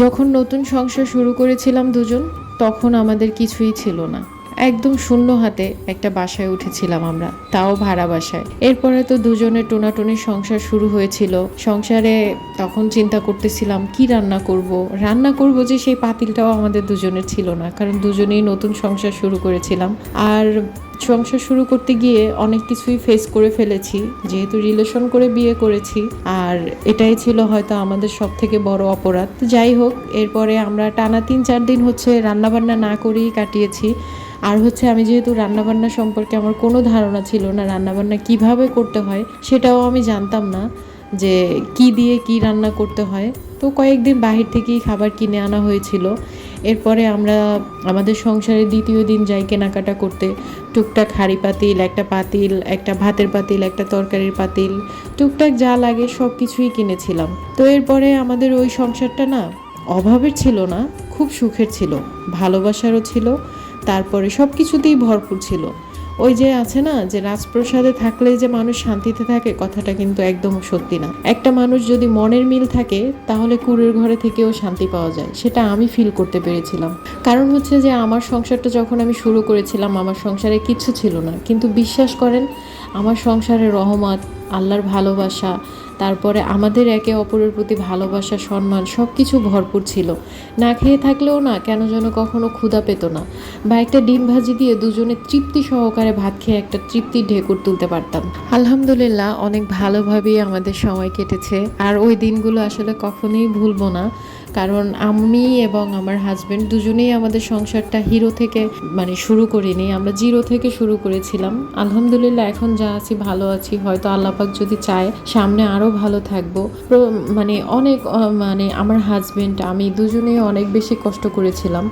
যখন নতুন সংসার শুরু করেছিলাম দুজন, তখন আমাদের কিছুই ছিল না। একদম শূন্য হাতে একটা বাসায় উঠেছিলাম আমরা, তাও ভাড়া বাসায়। এরপরে তো দুজনের টোনাটুনি সংসার শুরু হয়েছিল। সংসারে তখন চিন্তা করতেছিলাম, কি রান্না করব? রান্না করব যে সেই পাতিলটাও আমাদের দুজনের ছিল না, কারণ দুজনেই নতুন সংসার শুরু করেছিলাম। আর সংসার শুরু করতে গিয়ে অনেক কিছুই ফেস করে ফেলেছি। যেহেতু রিলেশন করে বিয়ে করেছি, আর এটাই ছিল হয়তো আমাদের সব থেকে বড় অপরাধ। যাই হোক, এরপরে আমরা টানা তিন চার দিন হচ্ছে রান্নাবান্না না করেই কাটিয়েছি। আর হচ্ছে আমি যেহেতু রান্নাবান্না সম্পর্কে আমার কোনো ধারণা ছিল না, রান্নাবান্না কীভাবে করতে হয় সেটাও আমি জানতাম না যে কি দিয়ে কি রান্না করতে হয়। তো কয়েকদিন বাহির থেকেই খাবার কিনে আনা হয়েছিল। এরপরে আমরা আমাদের সংসারের দ্বিতীয় দিন যাই কেনাকাটা করতে। টুকটাক হাঁড়ি পাতিল, একটা পাতিল, একটা ভাতের পাতিল, একটা তরকারির পাতিল, টুকটাক যা লাগে সব কিছুই কিনেছিলাম। তো এরপরে আমাদের ওই সংসারটা না অভাবের ছিল না, খুব সুখের ছিল, ভালোবাসারও ছিল, তারপরে সব কিছুতেই ভরপুর ছিল। ওই যে আছে না, যে রাজপ্রসাদে থাকলে যে মানুষ শান্তিতে থাকে, কথাটা কিন্তু একদম সত্যি না। একটা মানুষ যদি মনের মিল থাকে, তাহলে কুড়ের ঘরে থেকেও শান্তি পাওয়া যায়। সেটা আমি ফিল করতে পেরেছিলাম। কারণ হচ্ছে যে, আমার সংসারটা যখন আমি শুরু করেছিলাম, আমার সংসারে কিছু ছিল না। কিন্তু বিশ্বাস করেন আমার সংসারে রহমত, আল্লাহর ভালোবাসা, তারপরে আমাদের একে অপরের প্রতি ভালোবাসা, সম্মান সব কিছু ভরপুর ছিল। না খেয়ে থাকলেও না, কেন যেন কখনো ক্ষুধা পেত না। বা একটা ডিম ভাজি দিয়ে দুজনে তৃপ্তি সহকারে ভাত খেয়ে একটা তৃপ্তির ঢেকুর তুলতে পারতাম। আলহামদুলিল্লাহ, অনেক ভালোভাবেই আমাদের সময় কেটেছে। আর ওই দিনগুলো আসলে কখনোই ভুলবো না। কারণ আমি এবং আমার হাজব্যান্ড দুজনেই আমাদের সংসারটা হিরো থেকে মানে শুরু করিনি, আমরা জিরো থেকে শুরু করেছিলাম। আলহামদুলিল্লাহ, এখন যা আছি, ভালো আছি। হয়তো আল্লাপাক যদি চায়, সামনে আরও ভালো থাকব। মানে অনেক মানে আমার হাজবেন্ড আমি দুজনেই অনেক বেশি কষ্ট করেছিলাম।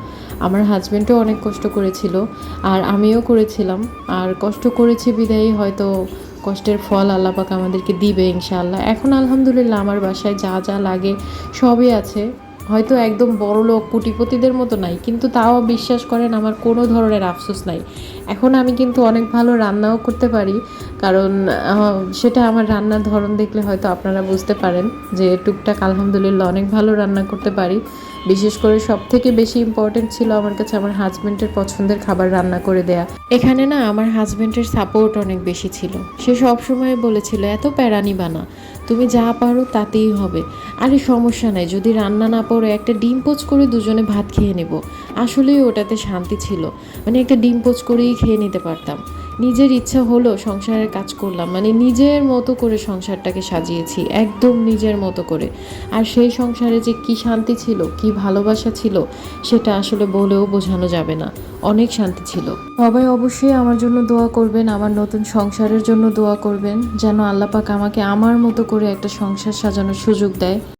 আমার হাজব্যান্ডও অনেক কষ্ট করেছিল, আর আমিও করেছিলাম। আর কষ্ট করেছি বিদায়ী হয়তো কষ্টের ফল আল্লাপাক আমাদেরকে দিবে ইনশাআল্লাহ। এখন আলহামদুলিল্লাহ, আমার বাসায় যা যা লাগে সবই আছে। হয়তো একদম বড় লোক, কুটিপতিদের মতো নাই, কিন্তু তাও বিশ্বাস করেন আমার কোনো ধরনের আফসোস নাই। এখন আমি কিন্তু অনেক ভালো রান্নাও করতে পারি, কারণ সেটা আমার রান্নার ধরন দেখলে হয়তো আপনারা বুঝতে পারেন যে টুকটাক আলহামদুলিল্লাহ অনেক ভালো রান্না করতে পারি। বিশেষ করে সব থেকে বেশি ইম্পর্টেন্ট ছিল আমার কাছে আমার হাজবেন্ডের পছন্দের খাবার রান্না করে দেয়া। এখানে না আমার হাজবেন্ডের সাপোর্ট অনেক বেশি ছিল। সে সব সময় বলেছিল, এত প্যারানি বানা তুমি যা পারো তাতেই হবে। আরে সমস্যা নাই, যদি রান্না না পারো একটা ডিম পোচ করে দুজনে ভাত খেয়ে নেব। আসলেই ওটাতে শান্তি ছিল। মানে একটা ডিম পোচ করেই খেয়ে নিতে পারতাম। নিজের ইচ্ছা হলো সংসারের কাজ করলাম মানে নিজের মতো করে সংসারটাকে সাজিয়েছি, একদম নিজের মতো করে। আর সেই সংসারে যে কি শান্তি ছিল, কি ভালোবাসা ছিল, সেটা আসলে বলেও বোঝানো যাবে না। অনেক শান্তি ছিল। সবাই অবশ্যই আমার জন্য দোয়া করবেন, আমার নতুন সংসারের জন্য দোয়া করবেন, যেন আল্লাপাক আমাকে আমার মতো করে একটা সংসার সাজানোর সুযোগ দেয়।